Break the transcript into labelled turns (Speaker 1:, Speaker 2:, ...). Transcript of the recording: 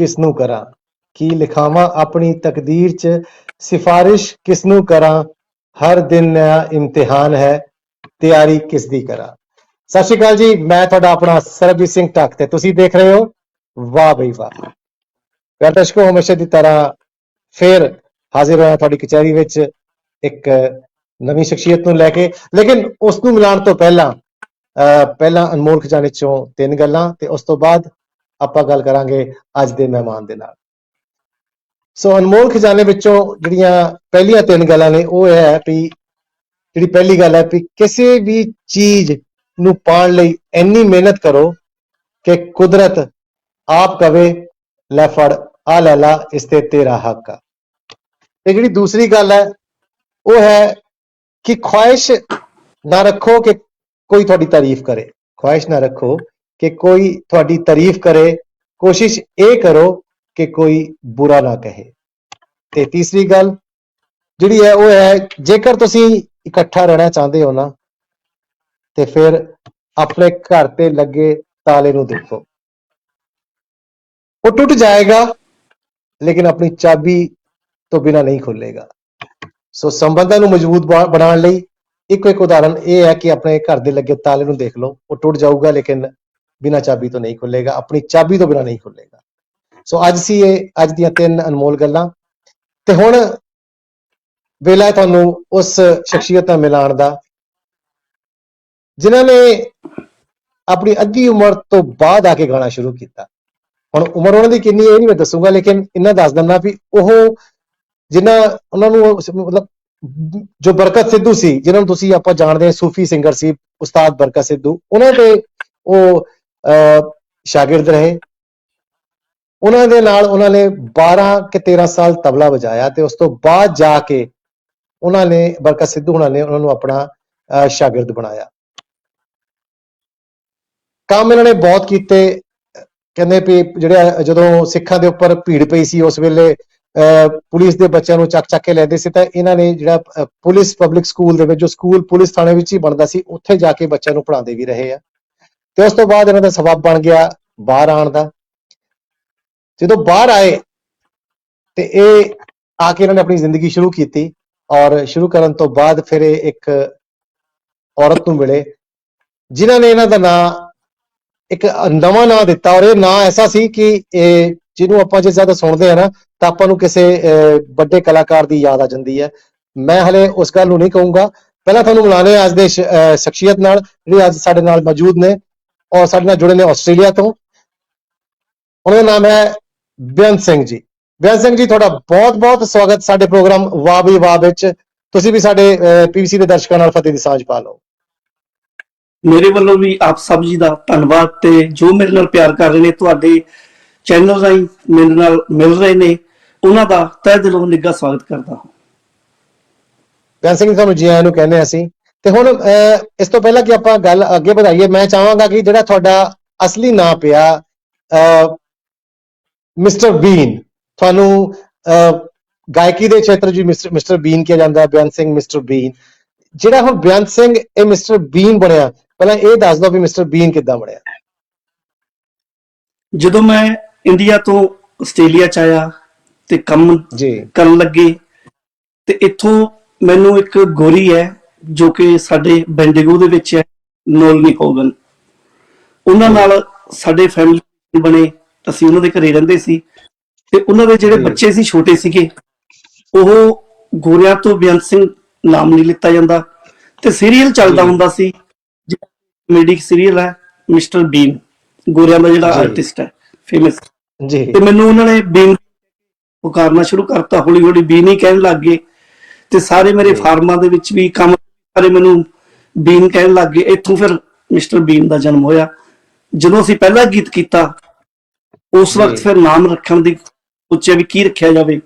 Speaker 1: ਕਿਸ ਨੂੰ ਕਰਾਂ? ਕੀ ਲਿਖਾਵਾਂ ਆਪਣੀ ਤਕਦੀਰ 'ਚ? ਸਿਫਾਰਿਸ਼ ਕਿਸ ਨੂੰ ਕਰਾਂ? ਹਰ ਦਿਨ ਨया ਇਮਤਿਹਾਨ ਹੈ, ਤਿਆਰੀ ਕਿਸ ਦੀ ਕਰਾਂ? ਸਤਿ ਸ਼੍ਰੀ ਅਕਾਲ ਜੀ, ਮੈਂ ਤੁਹਾਡਾ ਆਪਣਾ ਸਰਬਜੀਤ ਸਿੰਘ ਟੱਕ ਤੇ ਤੁਸੀਂ ਦੇਖ ਰਹੇ ਹੋ ਵਾਹ ਬਈ ਵਾਹ। ਪਿਆਰੇ ਦਰਸ਼ਕੋ ਹਮੇਸ਼ਾ ਦੀ ਤਰ੍ਹਾਂ ਫੇਰ ਹਾਜ਼ਰ ਹੋਇਆ ਤੁਹਾਡੀ ਕਚਹਿਰੀ ਵਿੱਚ ਇੱਕ ਨਵੀਂ ਸ਼ਖਸੀਅਤ ਨੂੰ ਲੈ ਕੇ। ਲੇਕਿਨ ਉਸ ਨੂੰ ਮਿਲਾਉਣ ਤੋਂ ਪਹਿਲਾਂ, ਅਹ ਪਹਿਲਾਂ ਅਨਮੋਲ ਖਜ਼ਾਨੇ ਚੋਂ ਤਿੰਨ ਗੱਲਾਂ ਤੇ ਉਸ ਤੋਂ ਬਾਅਦ ਆਪਾਂ ਗੱਲ ਕਰਾਂਗੇ ਅੱਜ ਦੇ ਮਹਿਮਾਨ ਦੇ ਨਾਲ। ਸੋ ਅਨਮੋਲ ਖਜ਼ਾਨੇ ਵਿੱਚੋਂ ਜਿਹੜੀਆਂ ਪਹਿਲੀਆਂ ਤਿੰਨ ਗੱਲਾਂ ਨੇ, ਉਹ ਇਹ ਹੈ ਵੀ ਜਿਹੜੀ ਪਹਿਲੀ ਗੱਲ ਹੈ ਵੀ ਕਿਸੇ ਵੀ ਚੀਜ਼ ਨੂੰ ਪਾਉਣ ਲਈ ਇੰਨੀ ਮਿਹਨਤ ਕਰੋ ਕਿ ਕੁਦਰਤ ਆਪ ਕਵੇ, ਲੈ ਫੜ, ਆ ਲੈ ਲਾ, ਇਸ ਤੇ ਤੇਰਾ ਹੱਕ ਆ। ਤੇ ਜਿਹੜੀ ਦੂਸਰੀ ਗੱਲ ਹੈ, ਉਹ ਹੈ ਕਿ ਖੁਆਇਸ਼ ਨਾ ਰੱਖੋ ਕਿ ਕੋਈ ਤੁਹਾਡੀ ਤਾਰੀਫ ਕਰੇ। ਖੁਆਇਸ਼ ਨਾ ਰੱਖੋ ਕਿ ਕੋਈ ਤੁਹਾਡੀ ਤਾਰੀਫ ਕਰੇ, ਕੋਸ਼ਿਸ਼ ਇਹ ਕਰੋ ਕਿ ਕੋਈ ਬੁਰਾ ਨਾ ਕਹੇ। ਤੇ ਤੀਸਰੀ ਗੱਲ ਜਿਹੜੀ ਹੈ, ਉਹ ਹੈ, ਜੇਕਰ ਤੁਸੀਂ ਇਕੱਠਾ ਰਹਿਣਾ ਚਾਹੁੰਦੇ ਹੋ ਨਾ, ਤੇ ਫਿਰ ਆਪਣੇ ਘਰ ਤੇ ਲੱਗੇ ਤਾਲੇ ਨੂੰ ਦੇਖੋ। ਉਹ ਟੁੱਟ ਜਾਏਗਾ, ਲੇਕਿਨ ਆਪਣੀ ਚਾਬੀ ਤੋਂ ਬਿਨਾ ਨਹੀਂ ਖੁੱਲੇਗਾ ਸੋ ਸੰਬੰਧਾਂ ਨੂੰ ਮਜ਼ਬੂਤ ਬਣਾ- ਬਣਾਉਣ ਲਈ ਇੱਕੋ ਇੱਕ ਉਦਾਹਰਨ ਇਹ ਹੈ ਕਿ ਆਪਣੇ ਘਰ ਦੇ ਲੱਗੇ ਤਾਲੇ ਨੂੰ ਦੇਖ ਲਓ। ਉਹ ਟੁੱਟ ਜਾਊਗਾ, ਲੇਕਿਨ ਬਿਨਾ ਚਾਬੀ ਤੋਂ ਨਹੀਂ ਖੁੱਲੇਗਾ, ਆਪਣੀ ਚਾਬੀ ਤੋਂ ਬਿਨਾ ਨਹੀਂ ਖੁੱਲੇਗਾ। ਸੋ ਅੱਜ ਸੀ ਇਹ, ਅੱਜ ਦੀਆਂ ਤਿੰਨ ਅਨਮੋਲ ਗੱਲਾਂ। ਤੇ ਹੁਣ ਵੇਲਾ ਤੁਹਾਨੂੰ ਉਸ ਸ਼ਖਸੀਅਤ ਨਾਲ ਮਿਲਾਉਣ ਦਾ, ਜਿਨ੍ਹਾਂ ਨੇ ਆਪਣੀ ਅੱਧੀ ਉਮਰ ਤੋਂ ਬਾਅਦ ਆ ਕੇ ਗਾਣਾ ਸ਼ੁਰੂ ਕੀਤਾ। ਹੁਣ ਉਮਰ ਉਹਨਾਂ ਦੀ ਕਿੰਨੀ ਇਹ ਨਹੀਂ ਮੈਂ ਦੱਸੂਗਾ, ਲੇਕਿਨ ਇਹਨਾਂ ਦੱਸ ਦਿੰਦਾ ਵੀ ਉਹ ਜਿਨ੍ਹਾਂ, ਉਹਨਾਂ ਨੂੰ ਮਤਲਬ ਜੋ ਬਰਕਤ ਸਿੱਧੂ ਸੀ, ਜਿਨ੍ਹਾਂ ਨੂੰ ਤੁਸੀਂ ਆਪਾਂ ਜਾਣਦੇ ਹਾਂ, ਸੂਫੀ ਸਿੰਗਰ ਸੀ, ਉਸਤਾਦ ਬਰਕਤ ਸਿੱਧੂ, ਉਹਨਾਂ ਦੇ ਉਹ ਸ਼ਾਗਿਰਦ ਰਹੇ। ਉਹਨਾਂ ਦੇ ਨਾਲ ਉਹਨਾਂ ਨੇ 12 ਕਿ 13 ਸਾਲ ਤਬਲਾ ਵਜਾਇਆ ਤੇ ਉਸ ਤੋਂ ਬਾਅਦ ਜਾ ਕੇ ਉਹਨਾਂ ਨੇ ਬਰਕਤ ਸਿੱਧੂ ਉਹਨਾਂ ਨੇ ਉਹਨਾਂ ਨੂੰ ਆਪਣਾ ਅਹ, ਸ਼ਾਗਿਰਦ ਬਣਾਇਆ। ਕੰਮ ਇਹਨਾਂ ਨੇ ਬਹੁਤ ਕੀਤੇ। ਕਹਿੰਦੇ ਵੀ ਜਿਹੜੇ ਜਦੋਂ ਸਿੱਖਾਂ ਦੇ ਉੱਪਰ ਭੀੜ ਪਈ ਸੀ ਉਸ ਵੇਲੇ ਅਹ, ਪੁਲਿਸ ਦੇ ਬੱਚਿਆਂ ਨੂੰ ਚੱਕ ਚੱਕ ਕੇ ਲੈਂਦੇ ਸੀ ਤਾਂ ਇਹਨਾਂ ਨੇ ਜਿਹੜਾ ਅਹ, ਪੁਲਿਸ ਪਬਲਿਕ ਸਕੂਲ ਦੇ ਵਿੱਚ ਜੋ ਸਕੂਲ ਪੁਲਿਸ ਥਾਣੇ ਵਿੱਚ ਹੀ ਬਣਦਾ ਸੀ ਉੱਥੇ ਜਾ ਕੇ ਬੱਚਿਆਂ ਨੂੰ ਪੜ੍ਹਾਉਂਦੇ ਵੀ ਰਹੇ ਆ। ਤੇ ਉਸ ਤੋਂ ਬਾਅਦ ਇਹਨਾਂ ਦਾ ਸਬਬ ਬਣ ਗਿਆ ਬਾਹਰ ਆਉਣ ਦਾ। ਜਦੋਂ ਬਾਹਰ ਆਏ ਤੇ ਇਹ ਆ ਕੇ ਇਹਨਾਂ ਨੇ ਆਪਣੀ ਜ਼ਿੰਦਗੀ ਸ਼ੁਰੂ ਕੀਤੀ ਔਰ ਸ਼ੁਰੂ ਕਰਨ ਤੋਂ ਬਾਅਦ ਫਿਰ ਇਹ ਇੱਕ ਔਰਤ ਨੂੰ ਮਿਲੇ ਜਿਨ੍ਹਾਂ ਨੇ ਇਹਨਾਂ ਦਾ ਨਾਂ ਇੱਕ ਨਵਾਂ ਨਾਂ ਦਿੱਤਾ ਔਰ ਇਹ ਨਾਂ ਐਸਾ ਸੀ ਕਿ ਇਹ ਜਿਹਨੂੰ ਆਪਾਂ ਜੇ ਜ਼ਿਆਦਾ ਸੁਣਦੇ ਆ ਨਾ ਤਾਂ ਆਪਾਂ ਨੂੰ ਕਿਸੇ ਅਹ, ਵੱਡੇ ਕਲਾਕਾਰ ਦੀ ਯਾਦ ਆ ਜਾਂਦੀ ਹੈ। ਮੈਂ ਹਲੇ ਉਸ ਗੱਲ ਨੂੰ ਨਹੀਂ ਕਹੂੰਗਾ। ਪਹਿਲਾਂ ਤੁਹਾਨੂੰ ਮਿਲਾਣੇ ਅੱਜ ਦੇ ਅਹ, ਸ਼ਖਸੀਅਤ ਨਾਲ ਜਿਹੜੇ ਅੱਜ ਸਾਡੇ ਨਾਲ ਮੌਜੂਦ ਨੇ। ਔਰ ਸਾਡੇ ਨਾਲ ਜੁੜੇ ਨੇ ਆਸਟ੍ਰੇਲੀਆ ਤੋਂ। ਉਹਨਾਂ ਦਾ ਨਾਮ ਹੈ ਬੇਅੰਤ ਸਿੰਘ ਜੀ। ਬੇਅੰਤ ਸਿੰਘ ਜੀ ਤੁਹਾਡਾ ਬਹੁਤ-ਬਹੁਤ ਸਵਾਗਤ ਸਾਡੇ ਪ੍ਰੋਗਰਾਮ ਵਾਹ ਵੀ ਵਾਹ ਵਿੱਚ। ਤੁਸੀਂ ਵੀ ਸਾਡੇ ਪੀਵੀਸੀ ਦੇ ਦਰਸ਼ਕਾਂ ਨਾਲ ਫਤਿਹ ਦੀ ਸਾਂਝ ਪਾ ਲਓ।
Speaker 2: ਮੇਰੇ ਵੱਲੋਂ ਵੀ ਆਪ ਸਭ ਜੀ ਦਾ ਧੰਨਵਾਦ ਤੇ ਜੋ ਮੇਰੇ ਨਾਲ ਪਿਆਰ ਕਰ ਰਹੇ ਨੇ ਤੁਹਾਡੇ ਚੈਨਲ ਰਾਹੀਂ ਮੇਰੇ ਨਾਲ ਮਿਲ ਰਹੇ ਨੇ ਉਹਨਾਂ ਦਾ ਤਹਿ ਦਿਲੋਂ ਨਿੱਘਾ ਸਵਾਗਤ ਕਰਦਾ ਹਾਂ।
Speaker 1: ਬੇਅੰਤ ਸਿੰਘ ਜੀ ਤੁਹਾਨੂੰ ਜੀ ਆਇਆਂ ਨੂੰ ਕਹਿੰਦੇ ਅਸੀਂ ਤੇ ਹੁਣ ਇਸ ਤੋਂ ਪਹਿਲਾਂ ਕਿ ਆਪਾਂ ਗੱਲ ਅੱਗੇ ਵਧਾਈਏ ਮੈਂ ਚਾਹਾਂਗਾ ਕਿ ਜਿਹੜਾ ਤੁਹਾਡਾ ਅਸਲੀ ਨਾਮ ਪਿਆ ਮਿਸਟਰ ਬੀਨ ਤੁਹਾਨੂੰ ਗਾਇਕੀ ਦੇ ਖੇਤਰ ਵੀ ਮਿਸਟਰ ਮਿਸਟਰ ਬੀਨ ਕਿਹਾ ਜਾਂਦਾ ਬੇਅੰਤ ਸਿੰਘ ਮਿਸਟਰ ਬੀਨ ਜਿਹੜਾ ਹੁਣ ਬੇਅੰਤ ਸਿੰਘ ਇਹ ਮਿਸਟਰ ਬੀਨ ਬਣਿਆ ਪਹਿਲਾਂ ਇਹ ਦੱਸ ਦਿਓ ਵੀ ਮਿਸਟਰ ਬੀਨ ਕਿੱਦਾਂ ਬਣਿਆ।
Speaker 2: ਜਦੋਂ ਮੈਂ ਇੰਡੀਆ ਤੋਂ ਆਸਟ੍ਰੇਲੀਆ ਚ ਆਇਆ ਤੇ ਕੰਮ
Speaker 1: ਜੀ।
Speaker 2: ਕਰਨ ਲੱਗੇ ਤੇ ਇੱਥੋਂ ਮੈਨੂੰ ਇੱਕ ਗੋਰੀ ਹੈ ਜੋ ਕਿ ਸਾਡੇ ਬੈਂਡਿਗੋ ਦੇ ਵਿੱਚ ਹੈ ਨੋਲਨੀ ਹੋਗਨ ਉਹਨਾਂ ਨਾਲ ਸਾਡੇ ਫੈਮਿਲੀ ਬਣੇ ਅਸੀਂ ਉਹਨਾਂ ਦੇ ਘਰੇ ਰਹਿੰਦੇ ਸੀ ਤੇ ਉਹਨਾਂ ਦੇ ਜਿਹੜੇ। ਬੱਚੇ ਸੀ ਛੋਟੇ ਸੀਗੇ ਉਹ ਗੋਰਿਆਂ ਤੋਂ ਬੇਅੰਤ ਸਿੰਘ ਨਾਮ ਨਹੀਂ ਲਿੱਤਾ ਜਾਂਦਾ ਤੇ ਸੀਰੀਅਲ ਚੱਲਦਾ। ਹੁੰਦਾ ਸੀ ਕਮੇਡੀ ਸੀਰੀਅਲ ਹੈ ਮਿਸਟਰ ਬੀਨ ਗੋਰਿਆਂ ਦਾ ਜਿਹੜਾ। ਆਰਟਿਸਟ ਹੈ ਫੇਮਸ
Speaker 1: ਜੀ
Speaker 2: ਤੇ ਮੈਨੂੰ ਉਹਨਾਂ ਨੇ ਬੀਨ ਪੁਕਾਰਨਾ ਸ਼ੁਰੂ ਕਰਤਾ ਹੌਲੀ ਹੌਲੀ ਬੀਨ ਹੀ ਕਹਿਣ ਲੱਗ ਗਏ ਤੇ ਸਾਰੇ ਮੇਰੇ। ਫਾਰਮਾਂ ਦੇ ਵਿੱਚ ਵੀ ਕੰਮ ਸਾਰੇ ਮੈਨੂੰ ਬੀਨ ਕਹਿਣ ਲੱਗ ਗਏ ਇੱਥੋਂ ਫਿਰ ਮਿਸਟਰ ਬੀਨ ਦਾ ਜਨਮ ਹੋਇਆ ਜਦੋਂ ਅਸੀਂ ਪਹਿਲਾ ਗੀਤ ਕੀਤਾ ਉਸ। ਵਕਤ ਫਿਰ ਨਾਮ ਰੱਖਣ ਦੀ ਸੋਚਿਆ ਵੀ ਕੀ ਰੱਖਿਆ ਜਾਵੇ